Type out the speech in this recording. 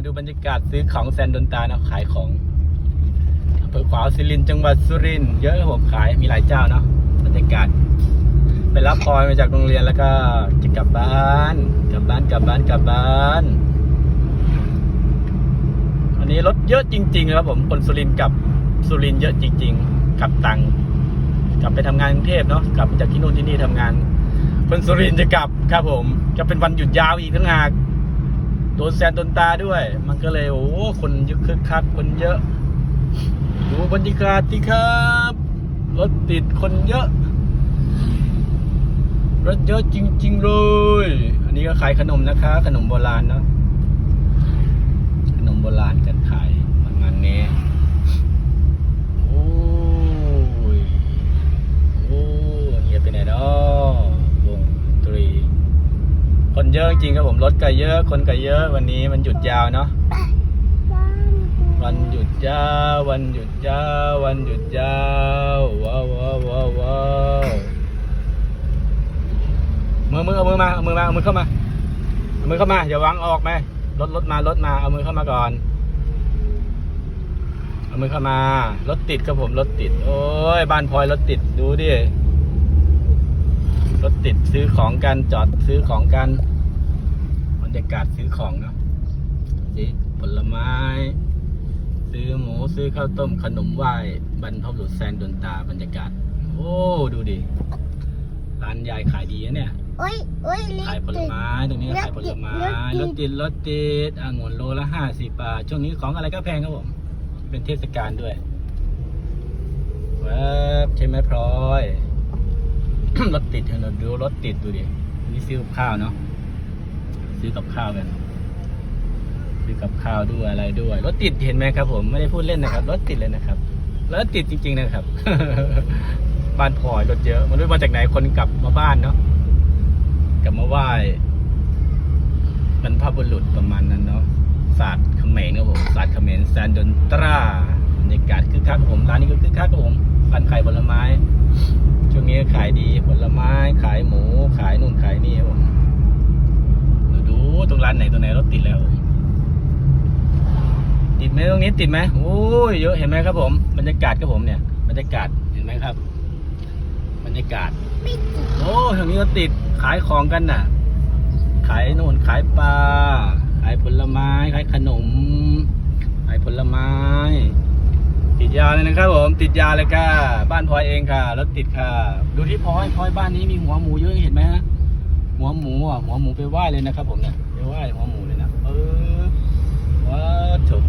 มาดูบรรยากาศซื้อของแซนดนตานะขายของอำเภอขวาวสิรินทร์จังหวัดสุรินทร์เยอะครับผมขายมีหลายเจ้าเนาะบรรยากาศไปรับพลอยมาจากโรงเรียนแล้วก็จะกลับบ้านกลับบ้านกลับบ้านกลับบ้านอันนี้รถเยอะจริงๆครับผมคนสุรินทร์กับสุรินทร์เยอะจริง ๆกลับตังกลับไปทำงานกรุงเทพเนาะกลับจากที่นู่นที่นี่ทำงานคนสุรินทร์จะกลับครับผมจะเป็นวันหยุดยาวอีกทั้งหาก โดนแซนโดนตาด้วย มันก็เลยโอ้คนยอะคึกคักคนเยอะ ดูบรรยากาศที่ครับรถติดคนเยอะรถเยอะจริง ๆ เลย อันนี้ก็ขายขนมนะคะ ขนมโบราณเนาะขนมโบราณกันขายประมาณนี้โอ้ยโอ้เงียบไปไหนเนาะวงดนตรี คนเยอะจริงครับผมรถก็เยอะคนก็เยอะวันนี้มันหยุดยาวเนาะวันหยุดยาววันหยุดยาววันหยุดยาวว้าวว้าวว้าวว้าวมือมือเอามือมาเอามือมาเอามือเข้ามาเอามือเข้ามาอย่าวางออกไหมรถรถมารถมาเอามือเข้ามาก่อนเอามือเข้ามารถติดครับผมรถติด โอ้ยบ้านพลอยรถติดดูดิ รถติดซื้อของกันจอดซื้อของกันบรรยากาศซื้อของเนาะสิผลไม้ ซื้อหมูซื้อข้าวต้มขนมไหว้บรรพบุรุษแซนดนตาบรรยากาศ โอ้ดูดิร้านยายขายดีนะเนี่ยโอ้ยโอ้ยเล็กขายผลไม้ตรงนี้ก็ขายผลไม้รรถถติติดดรถติดองุ่นโลละห้าสิบบาทช่วงนี้ของอะไรก็แพงครับผมเป็นเทศกาลด้วยแวบใช่ไหมพลอย รถติดเราดูรถติดดูดินี่ซื้อกับข้าวเนาะซื้อกับข้าวกันซื้อกับข้าวด้วยอะไรด้วยรถติดเห็นไหมครับ ผมไม่ได้พูดเล่นนะครับรถติดเลยนะครับรถติดจริง ๆ นะครับ บ้านพลอยรถเยอะไมันรู้มาจากไหนคนกลับมาบ้านเนาะกลับมาไหว้บรรพบุรุษประมาณนั้นเนาะศาสตร์เขมรครับผมศาสตร์เขมรแซนดนตราบรรยากาศคึกคักครับผมร้านนี้ก็คึกคักครับผมร้านขายผลไม้ ช่วงนี้ขายดีผลไม้ขายหมูขายนู่นขายนี่ผมดูตรงร้านไหนตัวไหนรถติดแล้วติดไหมตรงนี้ติดไหมโอ้ยเยอะเห็นไหมครับผมบรรยากาศครับผมเนี่ยบรรยากาศเห็นไหมครับ บรรยากาศโอ้ทางนี้ก็ติดขายของกันน่ะ ขายโน่นขายปลาขายผลไม้ขายขนม ครับผมติดยาเลยค่ะบ้านพลอยเองค่ะรถติดค่ะ ดูที่พลอยพลอยบ้านนี้มีหัวหมูเยอะเห็นไหมฮะหัวหมูอะหัวหมูไปไหว้เลยนะครับผมเนี่ยไปไหว้หัวหมูเลยนะเออว้าถูก